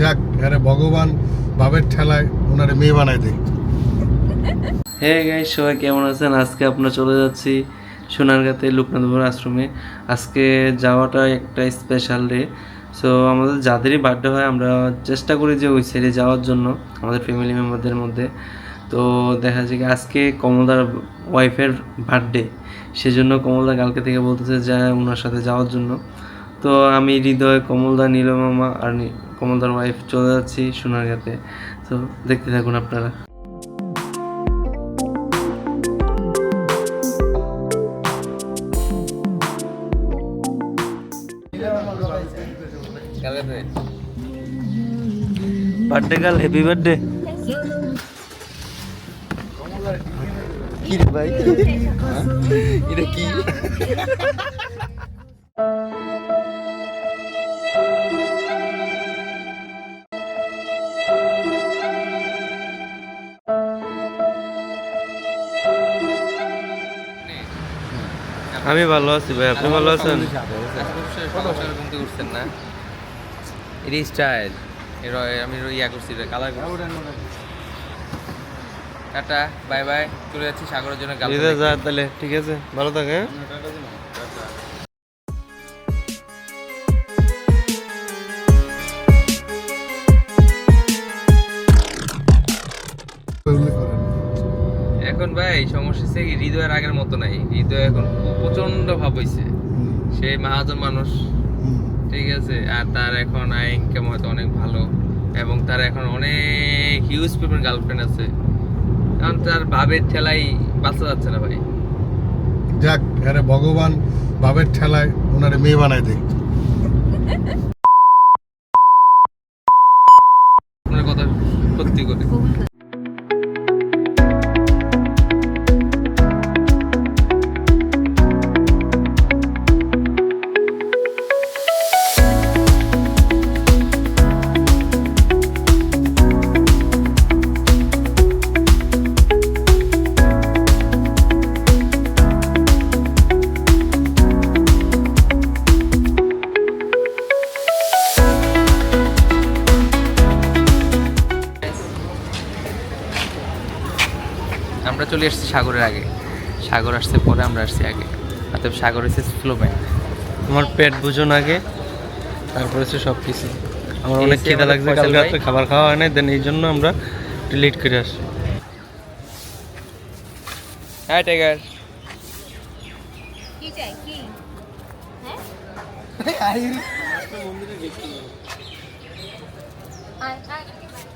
যাক আরে ভগবান বাবের ঠেলায় ওনারে মেয়ে বানাই দেয়। হে গাই সবাই কেমন আছেন? আজকে আপনার চলে যাচ্ছি সোনারগাঁতে লোকনাথপুর আশ্রমে। আজকে যাওয়াটা একটা স্পেশাল ডে সো আমাদের যাদেরই বার্থডে হয়, আমরা চেষ্টা করি যে ওই সাইডে যাওয়ার জন্য, আমাদের ফ্যামিলি মেম্বারদের মধ্যে। তো দেখা যায় কি আজকে কমলদার ওয়াইফের বার্থডে। সেজন্য কমলদা কালকে থেকে বলতেছে যে, ওনার সাথে যাওয়ার জন্য। তো আমি হৃদয় কমলদা নীলমামা আর কমলদার ওয়াইফ চলে যাচ্ছি সোনারগাঁতে। তো দেখতে থাকুন আপনারা। বার্থডে গার্ল হ্যাপি বার্থডে কি রে ভাই? এটা কি? আমি ভালো আছি ভাই আপনি ভালো আছেন? উঠছেন না এটা স্টাইল এর আমি ইয়া করছি কালার টাটা বাই বাই চলে যাচ্ছি সাগরের জন্য গাল হৃদয় যা তাহলে ঠিক আছে? ভালো থাকে হ্যাঁ? এখন ভাই সমস্যা হচ্ছে হৃদয়ের আগের মতো নাই। হৃদয় এখন প্রচণ্ড ভাব হইছে। সে মাহাজন মানুষ ঠিক আছে? আর তার এখন আয় ইনকাম হয়তো অনেক ভালো এবং তার এখন অনেক হিউজ পরিমাণ গার্লফ্রেন্ড আছে। কারণ তার ভাবের ঠেলাই বাঁচা যাচ্ছে না ভাই। যাক আরে ভগবান বাবের ঠেলায় ওনারে মেয়ে বানাই দেয়। আমরা চলে এসেছি সাগরের আগে। সাগর আসছে পরে আমরা আসছি আগে। অতএব সাগর হচ্ছে স্লো ম্যান আমার পেট বুঝুন আগে তারপরে হচ্ছে সব কিছু আমার অনেক খিদা লাগছে কালকে রাত্রে খাবার খাওয়া হয় না দেন এই জন্য আমরা লেট করে আসি হ্যাঁ টাইগার কি চাই? কি? হ্যাঁ? আয়, আয়। আরে টাইগার ও অসুস্থ নাকি টাইগার কি হয়েছে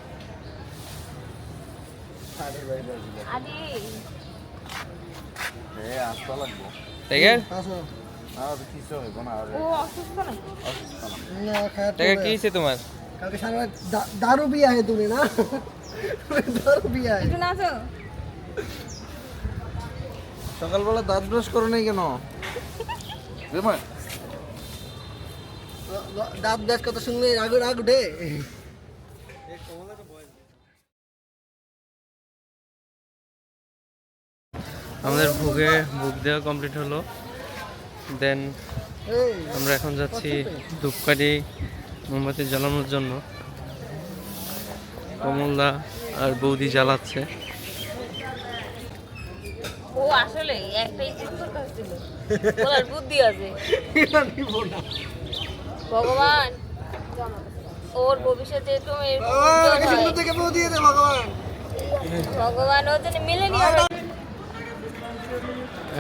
তোমার? দারু হে তুমি না? দারু সকালবেলা দাঁত ব্রাশ করো নাই কেন? দাঁত ব্রাশ কথা শুনলে রাগ রাগ উঠে। আমাদের ভোগে ভোগ দেওয়া কমপ্লিট হলো। দেন আমরা এখন যাচ্ছি ধূপকাঠি মোমবাতি জ্বালানোর জন্য। কমলদা আর বৌদি জ্বালাচ্ছে। ও আসলে বলার বুদ্ধি আছে। ভগবান ওর ভবিষ্যতে তুমি ভগবান। ভগবান ও যেন মিলে নিয়ে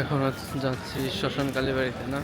এখন যাচ্ছি শ্মশান কালী বাড়িতে না?